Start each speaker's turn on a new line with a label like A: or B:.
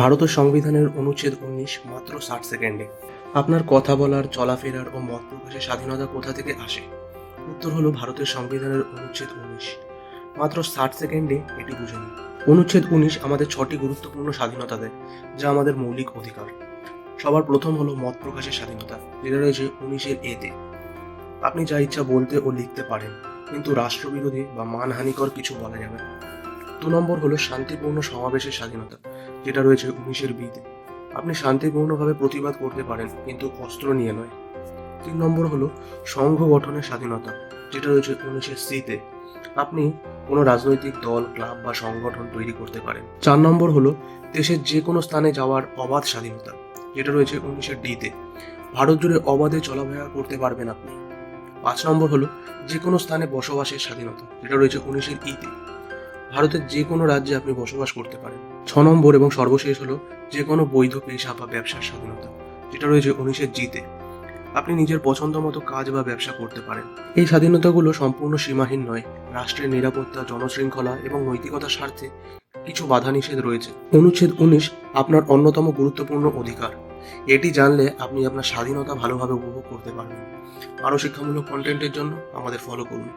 A: ভারতের সংবিধানের অনুচ্ছেদ উনিশ মাত্র ষাট সেকেন্ডে। আপনার কথা বলার, চলাফেরার ও মত প্রকাশের স্বাধীনতা কোথা থেকে আসে? উত্তর হলো ভারতের সংবিধানের অনুচ্ছেদ উনিশ। মাত্র ষাট সেকেন্ডে এটি বুঝে নিন। অনুচ্ছেদ উনিশ আমাদের ছটি গুরুত্বপূর্ণ স্বাধীনতা দেয়, যা আমাদের মৌলিক অধিকার। সবার প্রথম হলো মত প্রকাশের স্বাধীনতা, যেটা রয়েছে উনিশের এতে। আপনি যা ইচ্ছা বলতে ও লিখতে পারেন, কিন্তু রাষ্ট্রবিরোধী বা মানহানিকর কিছু বলা যাবে না। দু নম্বর হলো শান্তিপূর্ণ সমাবেশের স্বাধীনতা, যেটা রয়েছে উনিশের বিতে। আপনি শান্তিপূর্ণভাবে প্রতিবাদ করতে পারেন, কিন্তু অস্ত্র নিয়ে নয়। তিন নম্বর হলো সংঘ গঠনের স্বাধীনতা, যেটা রয়েছে উনিশের সিতে। আপনি কোনো রাজনৈতিক দল, ক্লাব বা সংগঠন তৈরি করতে পারেন। চার নম্বর হলো দেশের যে কোনো স্থানে যাওয়ার অবাধ স্বাধীনতা, যেটা রয়েছে উনিশের ডিতে। ভারত জুড়ে অবাধে চলাফেরা করতে পারবেন আপনি। পাঁচ নম্বর হলো যে কোনো স্থানে বসবাসের স্বাধীনতা, যেটা রয়েছে উনিশের ইতে। ভারতের যে কোনো রাজ্যে আপনি বসবাস করতে পারেন। ছ নম্বর এবং সর্বশেষ হলো যে কোনো বৈধ পেশা বা ব্যবসার স্বাধীনতা, যেটা রয়েছে উনিশের জিতে। আপনি নিজের পছন্দ মতো কাজ বা ব্যবসা করতে পারেন। এই স্বাধীনতাগুলো সম্পূর্ণ সীমাহীন নয়, রাষ্ট্রের নিরাপত্তা, জনশৃঙ্খলা এবং নৈতিকতার স্বার্থে কিছু বাধা নিষেধ রয়েছে। অনুচ্ছেদ উনিশ আপনার অন্যতম গুরুত্বপূর্ণ অধিকার। এটি জানলে আপনি আপনার স্বাধীনতা ভালোভাবে উপভোগ করতে পারবেন। আরও শিক্ষামূলক কন্টেন্টের জন্য আমাদের ফলো করুন।